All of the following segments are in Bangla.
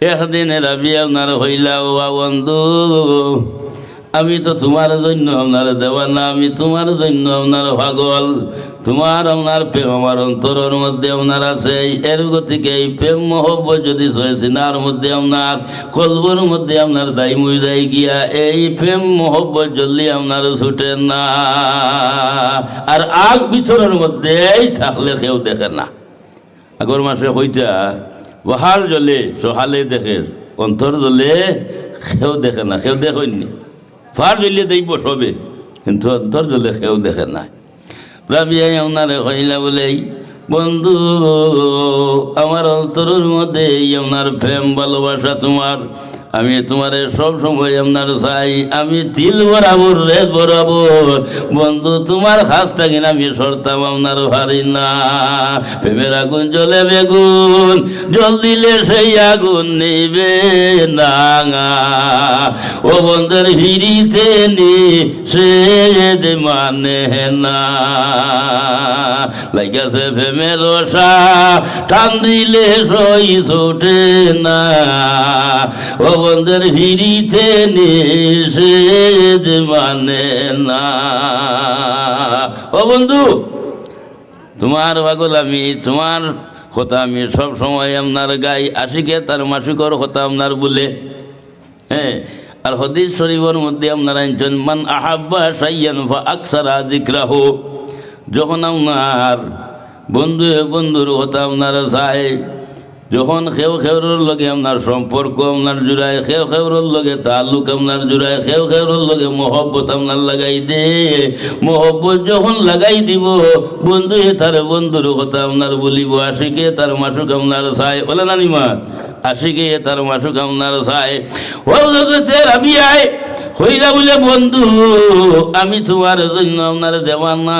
একদিন রাবি আপনার হইলা, ও বন্ধু। আমি তো তোমার জন্য আপনার দেওয়ানা, আমি তোমার জন্য আপনার ভাগল তোমার আপনার প্রেম আমার অন্তরের মধ্যে আপনার আছে। এর গতিকে এই প্রেম মহব্বত যদি সয়েছিনার মধ্যে আপনার কলবর মধ্যে আপনার দায় মুই যাই গিয়া, এই প্রেম মহব্বত জলদি আপনার ছুটে না, আর আগ ভিতরের মধ্যেই থাকলে কেউ দেখে না। আগর মাসে হইতা বহার জলে সহালে দেখে অন্তর জলে খেও দেখে না খেউ দেখেননি ফার জলে দেখব সবে কিন্তু অন্তর জলে খেও দেখে না। রাবিয়াই আপনারে হইলা বলে বন্ধু আমার অন্তরের মধ্যে আপনার প্রেম ভালোবাসা তোমার আমি তোমারে সব সময় আপনার চাই। আমি তিল বরাবর রেত বরাবর বন্ধু, তোমার হাসটা কিনা আমি সরতাম, আপনার ভারি না। প্রেমের আগুন জ্বলে বেগুন, জল দিলে সেই আগুন নিবে না ও বন্ধুর হিরিতে নি সে মানে না। লাগাছে প্রেমের রসা টান দিলে সই ছোটে না। ও বন্ধুর হিরিতে নিষেধ মানে না। ও বন্ধু, তোমার আমি, তোমার কথা আমি সব সময় আপনার গাই আশিকে তার মাসিকর কথা আপনার বলে। হ্যাঁ আর হদিস শরীফের মধ্যে আপনার আনছেন মান আহাব্বা সাইয়ান ফা আকসারা জিক্রাহ যখন আপনার বন্ধু, বন্ধুর কথা আপনার চায় যখন খেউ খেউর লগে আপনার সম্পর্ক আপনার জুড়ায়, খেউ খেউর লগে তালুক আপনার জুড়ায়, খেউ খেউর লগে মহব্বত আপনার লাগাই দে। মহব্বত যখন লাগাই দিব, বন্ধু তার বন্ধুর কথা আপনার বলিব, আশিকে তার মাসুক আপনার চায় বলে নানিমা, আশিকে তার মাসুক আপনার চায় ও রাবিয়ায় হইলা বলে, বন্ধু, আমি তোমার জন্য আপনার দেওয়ানা।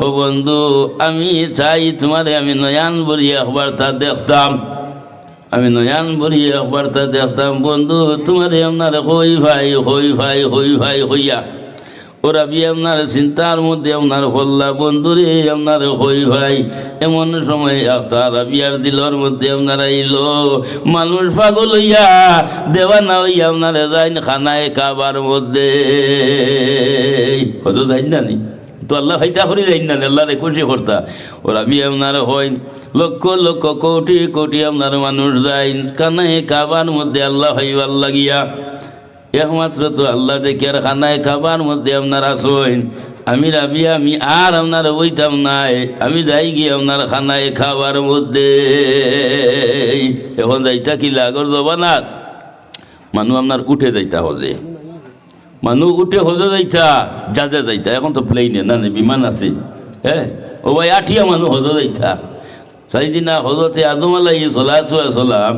ও বন্ধু, আমি চাই তোমারে আমি নয়ান বলিয়া একবার তা দেখতাম। আমি নয়ান বলিয়া একবার তা দেখতাম। বন্ধু, তোমার আপনার হই ভাই হই ভাই হই ভাই হইয়া ওরা বি আপনার চিন্তার মধ্যে আপনার হল্লা বন্ধুরে আপনার হই ভাই। এমন সময় আপনার বিয়ার দিলর মধ্যে আপনার আইল, মানুষ পাগল হইয়া, দেওয়ানা হইয়া আপনার যাইন খানায় কাবার মধ্যে। কত যাই না নি? তো আল্লাহ হাইতা করি যাই না আল্লাহরে খুশি করতা। ওরা বি আপনার হয় লক্ষ লক্ষ কোটি কোটি আপনার মানুষ যাই কানায় কাবার মধ্যে আল্লাহ হইবার লাগিয়া। একমাত্র তো আল্লাহ দেখে আর খানায় খাবার মধ্যে আপনার আসইন। আমি রাবি, আমি আর আপনার বইতাম নাই। আমি যাই গিয়ে আপনার খানায় খাবার মধ্যে। এখন যাইতা কি লাগর জবানাত? মানুষ আপনার উঠে যাইতা হজে। মানুষ উঠে হজে যাইতা যাজে যাইতা। এখন তো প্লেনে না বিমান আছে। হ্যাঁ ও ভাই, আঠিয়া মানুষ হজে যাইতা। চারিদিনা হজরতে আদম আলাই সলাতু সালাম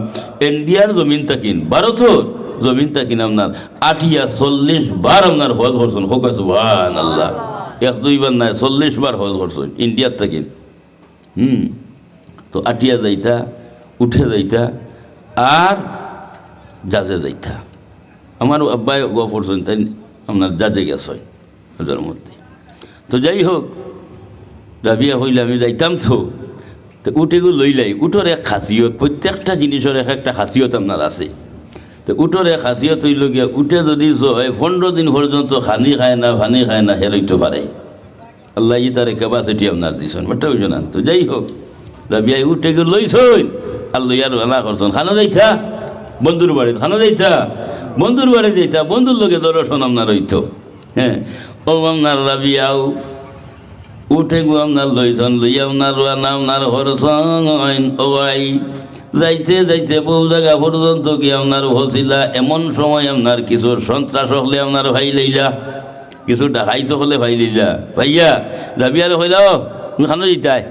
ইন্ডিয়ার জমিন তাকিন ভারতর জমিন তাকিন আপনার আঠিয়া চল্লিশ বার আপনার হজ করছেন। হোক সুহান আল্লাহ এক দুইবার নাই, চল্লিশ বার হজ করছেন। ইন্ডিয়ার তাকিন হুম। তো আটিয়া যাইতা, উঠে যাইতা, আর জাজে যাইতা। আমার আব্বাই গ করছেন, তাই আপনার জাজে গেছেন ওদের মধ্যে। তো যাই হোক রাবিয়া হইলে, আমি যাইতাম তো। তো উঠেগু লইলাই। উঠোর এক খাসিয়ত, প্রত্যেকটা জিনিসের এক একটা খাসিয়ত আপনার আছে। তো এক খাসিয়ত হইল গিয়া উঠে যদি জয় পনেরো দিন পর্যন্ত খানি খায় না ভানি খায় না হেরইতে পারে আল্লাহ ই তার ক্যাপাসিটি আপনার দিছেন বাটা হইছ না তো যাই হোক রাবিয়াই উঠে গিয়ে লইছই আর লইয়ার ভালা করছেন খানো যাইতা বন্ধুর বাড়ি খানো যাইতা বন্ধুর বাড়ি যাইতা বন্ধুর লোকে দর্শন আপনার হইতো। হ্যাঁ ও আপনার রাবিয়াও উঠে গো আপনার লইছন লইয়া আপনার রানা আপনার হরসন ও ভাই যাইতে যাইতে বহু জায়গা পর্যন্ত কি আপনার হসিলা এমন সময় আপনার কিছু সন্ত্রাস হলে আপনার ভাই লইলা, কিছু ডাকাই ডাকাইতো হলে ভাই লইলা। ভাইয়া রাবিয়ার হইলাও তুমি খানো যাইতাই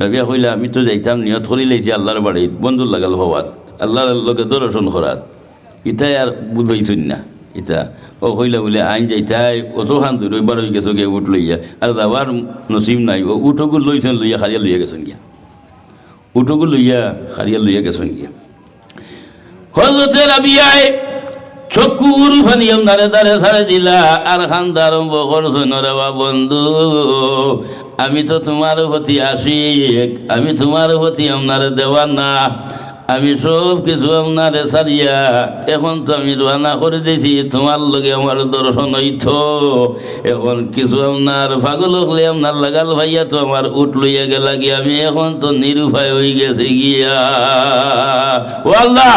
রাবিয়া হইলা আমি তো যাইতাম, নিয়ত করি লাইছি আল্লাহর বাড়িত বন্ধুর লাগাল হওয়াত আল্লাহর লগে দর্শন করাত ইতাই আর বুঝাইছুন না, ইতা। ও হইলা বলে, আইন যাইতাই অত খান তুই রবিবার হয়ে গেছো গিয়ে উঠ লইয়া আর যাবার নসিব নাই ও উঠকু লইছেন লইয়া খারিয়া লইয়া গেছেন গিয়া। উঠকু লইয়া খারিয়া লইয়া গেছেন গিয়া। হজরতে রাবিয়ায় চকুর ফানিয়াম দাঁড়ে দাঁড়ে সারে দিলা, আর খান আরম্ভ করছেন বা বন্ধু? আমি তো তোমার প্রতি আসি আমি তোমার প্রতি আপনার দেওয়া না আমি সব কিছু আপনারে সারিয়া এখন তো আমি রানা করে দিয়েছি, তোমার লগে আমার দর্শন হইত। এখন কিছু আপনার পাগল হলে আপনার লাগাল ভাইয়া তো আমার উঠ লইয়া গেলা গিয়া, আমি এখন তো নিরুপায় হয়ে গেছে গিয়া। ও আল্লাহ,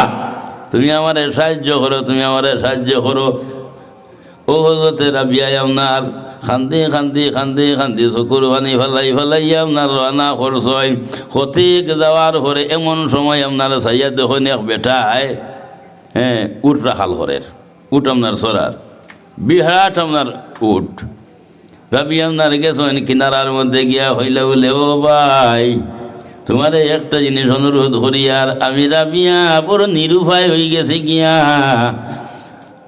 তুমি আমারে সাহায্য করো, তুমি আমারে সাহায্য করো। ও হজরতে রাবিয়াই আপনার খান্দি খান্দি খান্দি খান্দি চকুর পানি ফেলাই ফেলাই আপনার রানা খরচয় সঠিক যাওয়ার পরে এমন সময় আপনার চাইয়া দেখুন এক বেটায় হ্যাঁ উট রাখাল ঘরের উট আপনার সরার বিহাট আপনার উট। রাবি আপনার গেছেন কিনারার মধ্যে গিয়া হইলে বলে ও ভাই তোমার একটা জিনিস অনুরোধ করি, আর আমি রাবিয়া বড় নিরুপায় হয়ে গেছে গিয়া।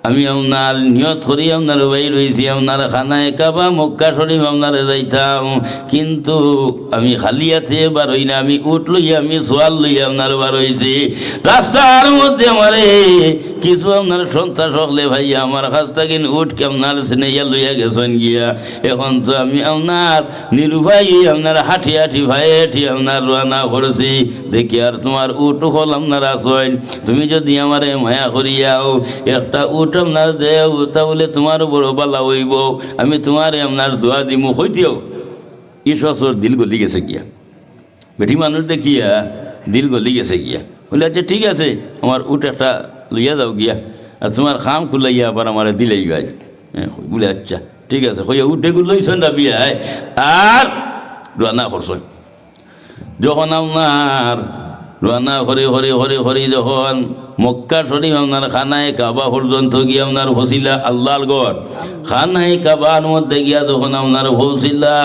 আমি আপনার নিয়ত করি, আপনার বাই রয়েছি, আপনার খানায় কাবা, মক্কা শরীফ আপনার যাইতাম। কিন্তু আমি খালিয়াতে বার হই না, আমি উঠ লইয়া, আমি সোয়াল লইয়া আপনার বার হইছি। রাস্তার মধ্যে আমারে কিছু আপনার সন্ত্রাস হলে ভাই, আমার কাছ থেকে উঠকে আপনার স্নেহিয়া লইয়া গেছেন গিয়া। এখন তো আমি আপনার নিরুপায়, আপনার হাঁটি হাঁটি, ভাই, হাঁটি আপনার রান্না করেছি। দেখি আর তোমার উঠ হল আপনার আসেন তুমি যদি আমারে মায়া করিয়াও, একটা উঠ আপনার দেও তাহলে তোমার বড় বালা হইব। আমি তোমারে আপনার দোয়া দিমু, হইতেও ঈশ্বর দিল গলি গেছে গিয়া। বেটি মানুষ দেখিয়া দিল গলি গেছে গিয়া। বলে আচ্ছা ঠিক আছে, আমার উঠ একটা লইয়া যাও গিয়া, আর তোমার খাম খুলাইয়া আবার আমার দিলেই গাই হ্যাঁ বলে আচ্ছা ঠিক আছে, হইয়া উঠে লইছেন রাবিয়ায় আর রান্না করছেন। যখন আপনার রান্না হরে হরে হরে হরে যখন মক্কা শরীফ আপনার খানায় কাবা পর্যন্ত গিয়ে আপনার হসিলা আল্লাহর গড় খানায় কাবার মধ্যে গিয়া যখন আপনার হসিলা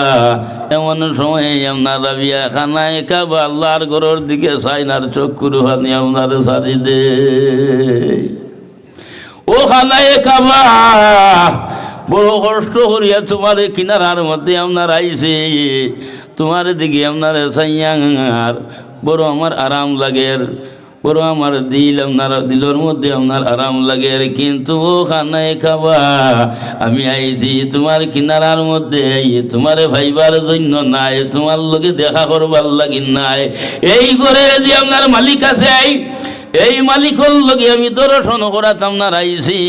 এমন সময় আপনার রাবিয়া খানায় কাবা আল্লাহর গড়ের দিকে সাইনার চক্ষুর হানি আপনার সারি দে। ও খানায় কাবা, বড় কষ্ট করিয়া তোমার কিনারার মধ্যে আপনার আইছে। তোমার দিকে আপনার সাইয়ার বড় আমার আরাম লাগে। বড় আমার দিল আপনার, দিলের মধ্যে আপনার আরাম লাগে কিন্তু ও খানায় খাবা। আমি আইছি তোমার কিনারার মধ্যে তোমারে ভাইবার জন্য নাই, তোমার লোকে দেখা করবার লাগি নাই। এই করে যে আপনার মালিক আছে, এই মালিকর লগে আমি দর্শন করাতাম না রাইছি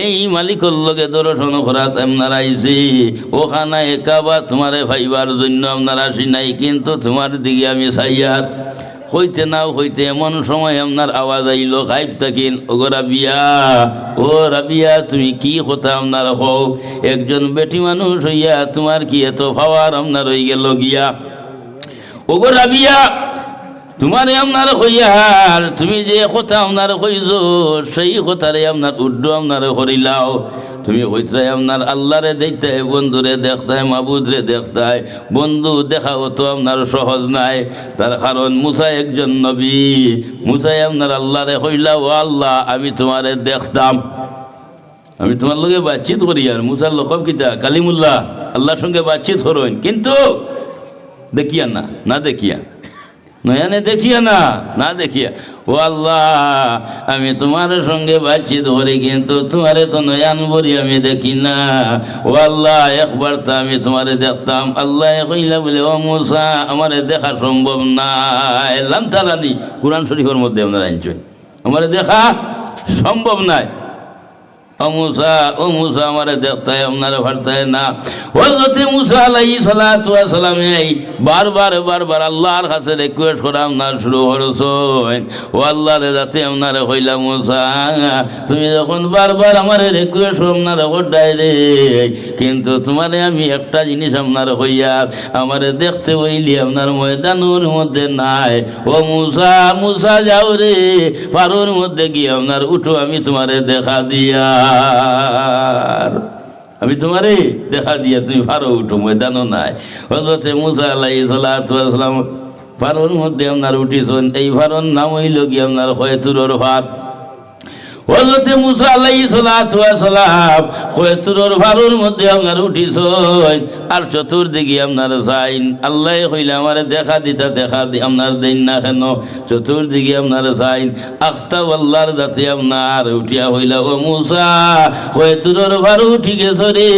এই মালিকর লগে দর্শন করাতাম না রাইছি ওখানে একাবা তোমারে ভাইবার জন্য আপনার আসি নাই, কিন্তু তোমার দিকে আমি চাইয়ার হইতে নাও হইতে এমন সময় আপনার আওয়াজ আইল, গাইব থাকিন? ও রাবিয়া ও রাবিয়া, তুমি কি কথা আপনার হও একজন বেটি মানুষ হইয়া তোমার কি এত পাওয়ার আপনার হয়ে গেল গিয়া? ও রাবিয়া, তোমারে আপনার হইয়ার তুমি যে কথা আপনার কইছ, সেই কথারে আপনার উড্ড আপনার করিলাও। তুমি হইতে আপনার আল্লাহ আল্লাহরে দেখতে, বন্ধুরে দেখতায় মাবুদরে দেখতায় বন্ধু দেখা তো আপনার সহজ নাই। তার কারণ মুসা একজন নবী। মুসাই আপনার আল্লাহরে হইলা, ও আল্লাহ, আমি তোমারে দেখতাম। আমি তোমার লগে বাতচিত করি আর মুসার লকব কিতা? কালিমুল্লাহ, আল্লাহর সঙ্গে বাতচিত করুন কিন্তু দেখিয়া না না দেখিয়া। নয়ানে দেখিয়া না না দেখিয়া ও আল্লাহ, আমি তোমার সঙ্গে বাতচিত করি কিন্তু তোমারে তো নয়ান বলি আমি দেখি না। ও আল্লাহ, একবার তো আমি তোমারে দেখতাম। আল্লাহ কইলা বলে, ও মুসা, আমারে দেখা সম্ভব না এলাম তালানি কোরআন শরীফের মধ্যে আপনার আনছে আমারে দেখা সম্ভব নাই। এই বারবার আপনার ও যাতে তুমি যখন রে, কিন্তু তোমারে আমি একটা জিনিস আপনার হইয়া, আমারে দেখতে হইলি আপনার ময়দানের মধ্যে নাই। ও মুসা মুসা যাও রে, পারোর মধ্যে গিয়ে আপনার উঠো, আমি তোমারে দেখা দিয়া। আমি তোমারে দেখা দিয়া তুমি ফারো উঠো, ময়দানও নাই। হজরতে মুসা আলাই সালাম ফারোর মধ্যে আপনার উঠিছেন, এই ফারোর নাম হইল কি আপনার হয়তুরর ভাত হজরতে মুসা আলাই সালাম হয়তুরর ভারুর মধ্যে আপনার উঠিস আর চতুর্দিকে আপনার সাইন। আল্লাহ হইলে আমার দেখা দিতা, দেখা দি, আপনার দিন না কেন? চতুর্দিকে আপনার সাইন। আখতা আল্লাহর যাতে আপনার উঠিয়া হইলা ও মুসা। হয়তুরর ভারু উঠি গেছে রে?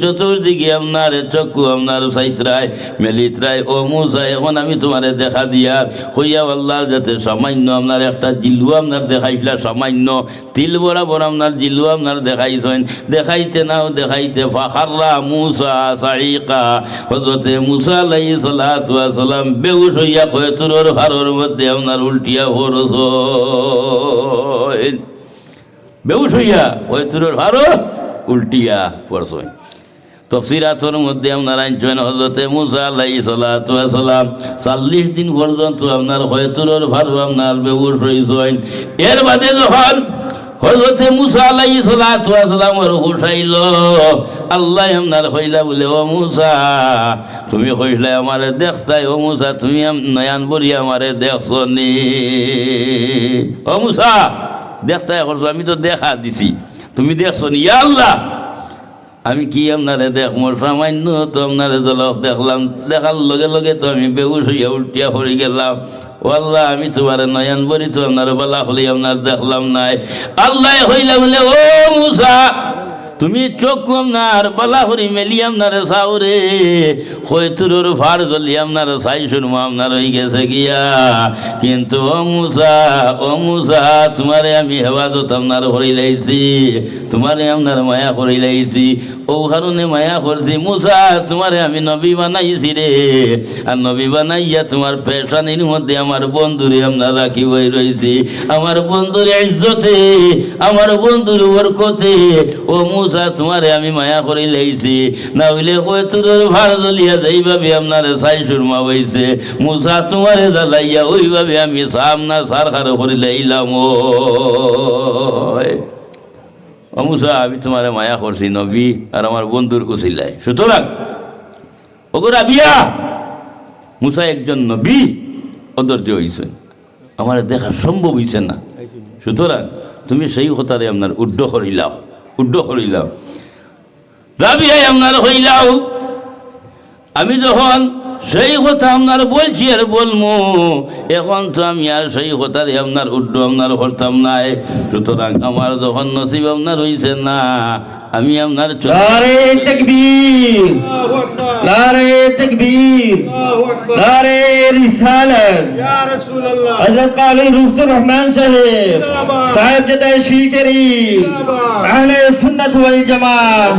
চতুর্দিকে আপনার চক্ষু আপনার সাইতরায়, মেলিতরায়। ও মুসা, এখন আমি তোমারে দেখা দিয়ার। হইয়া আল্লাহর যাতে সামান্য আপনার একটা জিল্লু আপনার দেখাইছিলা, সামান্য। তিল বরাবর আপনার জিল্লু আপনার দেখাইছেন। দেখাইতে নাও, দেখাইতে ফাখাররা মুসা সাইকা হজরতে মুসা আলাই সালাম বেউস হইয়া কয়ে তুরর ভারর মধ্যে আপনার উল্টিয়া হরস বেউস হইয়া কয়ে তুরর ভারো উল্টিয়া পড়ছেন তফসিরাতর মধ্যে আপনার আনছেন হজরতে মুসা আলাই সালাম চাল্লিশ দিন পর্যন্ত আপনার হয়তুরর ভালো আপনার বেউস হয়েছেন এর বাদে যখন হজরতে মুসা আলাই সালাম ওর হুসাইল আল্লাহ আপনার হইলা বলে, ও মুসা, তুমি হইলে আমারে দেখতাই। ও মুসা, তুমি নয়ান বলি আমারে দেখছ নি ও মুসা, দেখতাই করছ, আমি তো দেখা দিছি। তুমি দেখছ নি আল্লাহ। আমি কি আপনারে দেখ মোর সামান্য? তো আপনারে জলক দেখলাম, দেখার লগে লগে তো আমি বেউস হইয়া উল্টিয়া পড়ে গেলাম। ও আমি তোমার নয়ন বলি, তো আপনার বলা হলে আপনার দেখলাম নাই। আল্লাহ হইলাম ও মুসা! তুমি চোখ আপনার বলা হরি মেলি আপনার সাউরে হয়তুরুর ফাড় জলি আপনার সাই শুনব আপনার হয়ে গেছে গিয়া। কিন্তু ও মুসা ও মুসা, তোমারে আমি হেফাজত আপনার হরি লাইছি, তোমারে আপনার মায়া করি লাইছি ও কারণে মায়া করছি। মুসা, তোমারে আমি নবী বানাইছি রে, আর নবী বানাইয়া তোমার পেশানির মধ্যে আমার বন্ধুরে আমরা রাখি হয়ে রয়েছি আমার বন্ধুর ইজ্জতে, আমার বন্ধুর ওর কথে ও মুসা তোমারে আমি মায়া করে লাইছি। না হইলে কই তোর ভাড় দলিয়া যাইভাবে আপনার সাই সুরমা মুসা তোমারে ওইভাবে আমি সামনা সার করে ও অমুসা আমি তোমার মায়া করছি নবী, আর আমার বন্ধুর কুশিল্লায় সুতরাং ওগোরা বিয়া মুসা একজন নবী, অধৈর্য হইছেন। আমার দেখা সম্ভব হইছে না। সুতরাং, তুমি সেই কথারে আপনার উড্ড করিলাও। উড্ড করিলাও রাবিয়াই আপনার হইলাও। আমি যখন সেই কথা আপনার বলছি আর বলব এখন তো আমি আর সেই কথার আপনার উড্ড আপনার করতাম নাই। সুতরাং আমার যখন নসিব আপনার হইছে না আমি আপনার নারে তকবীর। নারে তকবীর। নারে রিসালাত। ইয়া রাসূলুল্লাহ। হযরত রহমান সাহেব। সাহেব জদাই শিলচেরি আহলে সুন্নাত ওয়াল জামাত।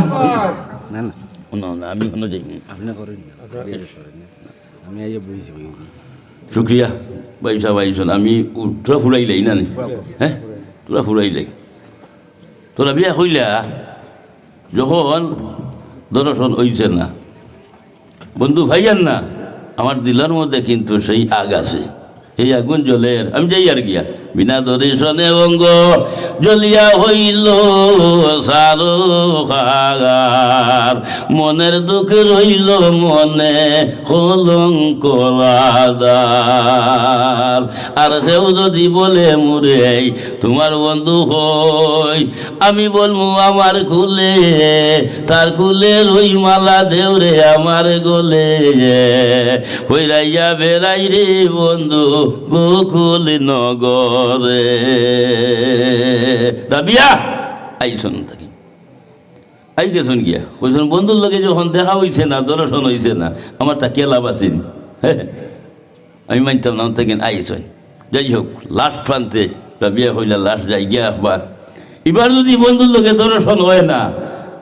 না না। না আমি কোনো যাই আপনি করেন আমি আইয়া শুকরিয়া। আমি তোরা ফুরাইলাই না হ্যাঁ? তোরা ফুরাইলাই। তোরা বিয়া কইলা? যখন দর্শন হইছে না বন্ধু ভাইয়ান না আমার দিলার মধ্যে কিন্তু সেই আগ আছে। এই আগুন জলের আমি যাই আর গিয়া। বিনা দর্শনে অঙ্গ জ্বলিয়া হইল সারো খাগার। মনের দুঃখ রইল মনে কলঙ্ক আর কেউ যদি বলে, মুরে, তোমার বন্ধু হই, আমি বলব আমার কুলে, তার কুলে রই মালা দেউরে আমার গোলে। হইরাইয়া বেড়াই রে বন্ধু গোকুল নগরে। রাবিয়া থাকি। আই গেছন গিয়া। কইছেন বন্ধুর লগে যখন দেখা হইছে না, দর্শন হইছে না, আমার তা কে লাভ আছে আমি মানতাম না থাকেন আইসন যাই হোক লাস্ট প্রান্তে রাবিয়া হইলা লাস্ট যাই গিয়া একবার এবার যদি বন্ধুর লগে দর্শন হয় না,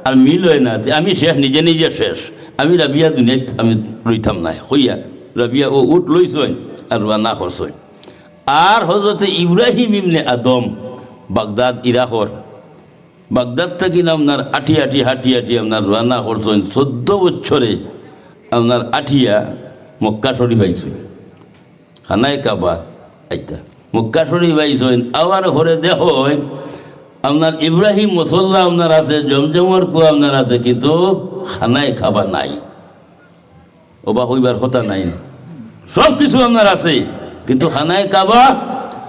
আর মিল হয় না আমি শেষ, নিজে নিজে শেষ। আমি রাবিয়া দুনিয়াত আমি রইতাম না। হইয়া, রাবিয়া ও উঠ লইছই। আর রানা করছই আর হজরতে ইব্রাহিম ইমনে আদম, বাগদাদ ইরাকর বাগদাদ থেকে আপনার আটি আটি, হাঁটি হাঁটি আপনার রান্না করছেন চোদ্দ বছরে আপনার আঠিয়া মক্কা শরীফ আইছেন খানায় কাবা আইতা। মক্কা শরীফ আইছেন, আবার ঘরে দেখ আপনার ইব্রাহিম মসল্লা আপনার আছে, জমজমর কু আপনার আছে, কিন্তু খানায় খাবা নাই। ওবা হইবার কথা নাই। সব কিছু আপনার আছে। কিন্তু খানায় কাবা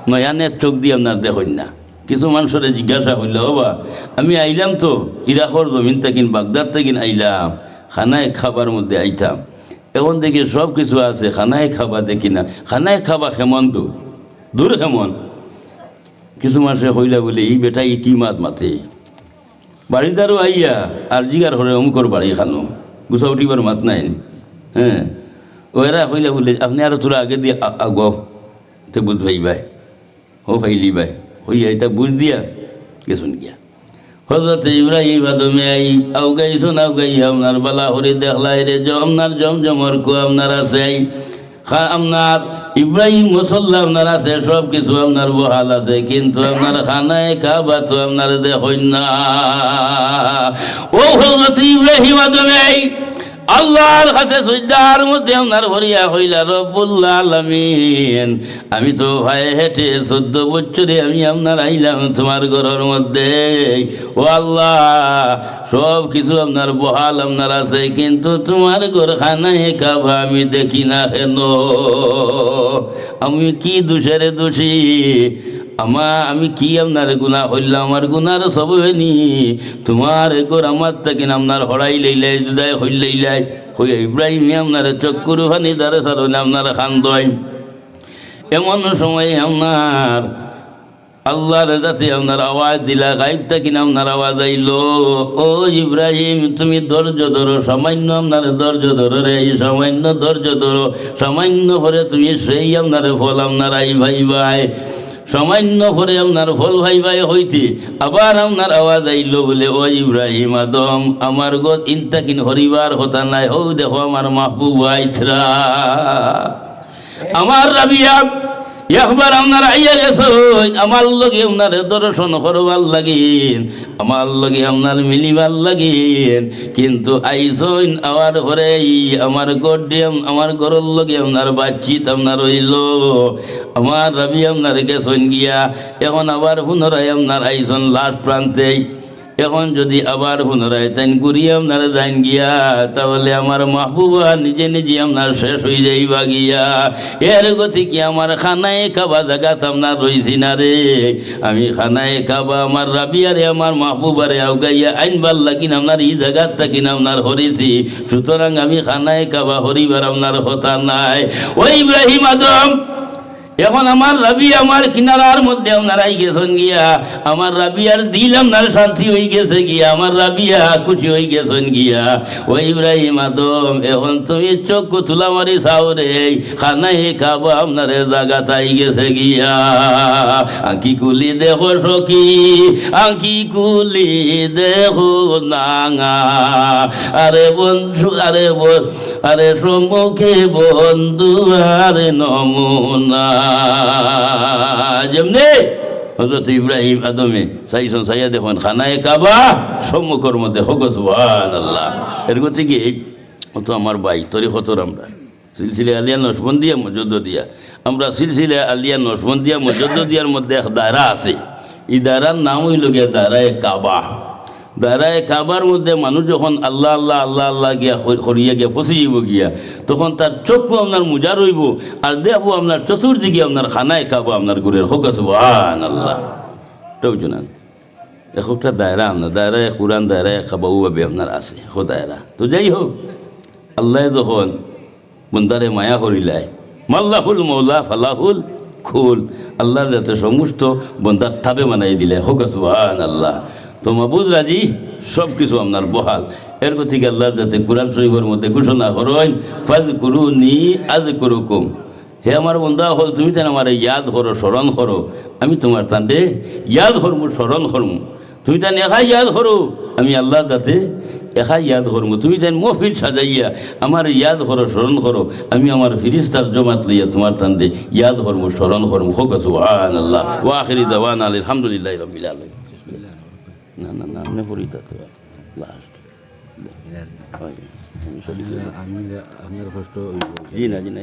নয়ানের চোখ দিয়ে আপনার দেখেন না। কিছু মানুষের জিজ্ঞাসা হইল বাবা, আমি আইলাম তো, ইরাকর জমিন থাকিন বাগদার থাকিন আইলাম, খানায় খাবার মধ্যে আইতাম। এখন দেখি সব কিছু আছে, খানায় খাবা দেখি না। খানায় খাবা খেমন দূর? দূর খেমন কিছু মাসে হইলা বলে, এই বেটা ই কি মাত মাতে বাড়িদারও আইয়া, আর জিগার হরে অমুকর বাড়ি খানো। গুছা উঠিবার মাত নাই। হ্যাঁ। ওরা হইলা বলে, আপনি আরও তোরা আগে দিয়ে আগ তে বুঝ ভাই ভাই, ও ভাইলি ভাই হইয়া এটা বুঝ দিয়া গেছুন গিয়া। হজরত ইব্রাহিম আদমে আই আউ গাইছুন আউ গাই, আপনার বালা হরে দেখলাই রে জমনার জমজমর কো আপনার আছে আই। আপনার ইব্রাহিম মুসল্লা আপনার আছে, সব কিছু আপনার বহাল আছে, কিন্তু আপনার খানায় খাবা তো আপনার দেখুন না। ও হজরত ইব্রাহিম আদমে আই আল্লাহর কাছে সুজদার মধ্যে আপনার ভরিয়া হইলা রব্বুল্লাহ আলামিন, আমি তো ভাই হেঁটে চোদ্দ বছরে আমি আপনার আইলাম তোমার ঘরের মধ্যে। ও আল্লাহ, সব কিছু আপনার বহাল আপনার আছে, কিন্তু তোমার ঘর খানায় খাবা আমি দেখি না হেন আমি কি দোষের দোষী? আমা আমি কি আপনার গুণা হইল? আমার গুনার সব হয়নি। তোমার একর আমার তাকে আপনার হড়াই লইলাই দুদায় হইল লইলাই। হইয়া ইব্রাহিম আপনার চক্কুর হানি দ্বারে সার আপনার খান এমন সময় আপনার আল্লাহর কাছে আপনার আওয়াজ দিলা গাইব থাকি আপনার আওয়াজ আইল, ও ইব্রাহিম, তুমি ধৈর্য ধরো, সামান্য আপনার ধৈর্য ধরো রে সামান্য ধৈর্য ধরো, সামান্য পরে তুমি সেই আপনার ফল আপনার আই ভাই ভাই। সামান্য পরে আপনার ফল ভাই ভাই হইতে আবার আপনার আওয়াজ আইল বলে, ও ইব্রাহিম আদম, আমার গত ইনতাকিন হরিবার হতা নাই। ও দেখো আমার মাহবুব আইথরা। আমার রাবিয়া একবার আপনার আইয়া গেছ আমার লগে আপনার দর্শন করবার লাগিন, আমার লগে আপনার মিলিবার লাগিন। কিন্তু আইসন আওয়ার পরে আমার গডিয়াম আমার ঘরের লগে আপনার বাচ্চিত আপনার হইল। আমার রবি আপনার গেছন গিয়া, এখন আবার পুনরায় আপনার আইসন লাস্ট প্রান্তে এখন যদি আবার পুনরায় তাইন ঘুরিয়ে আপনার যাইন গিয়া, তাহলে আমার মাহবুবা নিজে নিজে আপনার শেষ হয়ে যাইবা গিয়া। এর গতি কি আমার খানায় খাবা জায়গা আপনার রইছি না রে? আমি খানায় খাবা আমার রাবিয়ারে, আমার মাহবুবারে আউগাইয়া আইনবার লাগিন আপনার এই জায়গার থাকিন আপনার হরিছি। সুতরাং আমি খানায় খাবা হরিবার আপনার হতা নাই। ওই ইব্রাহিম আদম! এখন আমার রাবি আমার কিনারার মধ্যে আপনারাই গেছেন গিয়া, আমার রাবিয়ার দিল আপনার শান্তি হয়ে গেছে গিয়া, আমার রাবিয়া খুশি হয়ে গেছেন গিয়া। ও ইব্রাহিম আদম, এখন তুমি চোখ তুলা মারি সাউরে খানাই খাবা আপনার জাগা তাই গেছে গিয়া। আঁকি কুলি দেখো সখী, আঁকি কুলি দেখো নাঙা। আরে বন্ধু, আরে আরে সম্মুখে বন্ধু আরে নমুনা। যেমনি হজরত ইব্রাহিম আদমে সাইসন সাইয়া দেখুন, খানায় কাবা, সম্মুখর মধ্যে হোক আল্লাহ এর গতিকে অত আমার ভাই, তরি হতর আমরা। সিলসিলে আলিয়া নসবন্দিয়া মজুদ দিয়া। আমরা সিলসিলে আলিয়া নসবন্দিয়া মজুদ দিয়ার মধ্যে এক দায়রা আছে। এই দায়রার নাম হইল গিয়া দায়রায় কাবা। দাঁড়ায় কাবার মধ্যে মানুষ যখন আল্লাহ আল্লাহ আল্লাহ আল্লাহ গিয়া হরিয়া গিয়া ফসে যাব গিয়া, তখন তার চক্ষু আপনার মোজা রইব, আর দেখব আপনার চতুর্দিকে আপনার খানায় খাব আপনার গুরের হোক সুবহান আল্লাহ বুঝছ না একটা দায়রা আপনার দায়রায় কোরআন, দায়রায় খাবাও ভাবে আপনার আছে হো দায়রা। তো যাই হোক, আল্লাহ যখন বন্দারে মায়া করিলায়, মাল্লাহুল মৌলা ফালাহুল খুল, আল্লাহর যাতে সমস্ত বন্দার থাবে মানাই দিলে, হোক সুবহান আল্লাহ তো মাবুদ রাজি? সব কিছু আপনার বহাল। এর থেকে আল্লাহ যাতে কোরআন শরীফের মধ্যে ঘোষণা করেন ফাজ করু নি আজ করুকুম হে আমার বন্ধা হল তুমি তেন আমার ইয়াদ করো স্মরণ করো আমি তোমার তান্ডে ইয়াদ হরমু, স্মরণ হরমু। তুমি তেন একাই ইয়াদ করো আমি আল্লাহ যাতে একাই ইয়াদ করমু তুমি তেন মফিল সাজাইয়া আমার ইয়াদ করো স্মরণ করো আমি আমার ফিরিস্তার জমাত লইয়া তোমার তান্ডে ইয়াদ হরমু, স্মরণ হরমু। হোক আল্লাহ ওয়াখিরি দাওয়ান আলহামদুলিল্লাহ রবিল আলম না না না আপনি পড়িতা তো লাস্ট আমি আপনার কষ্ট জি না না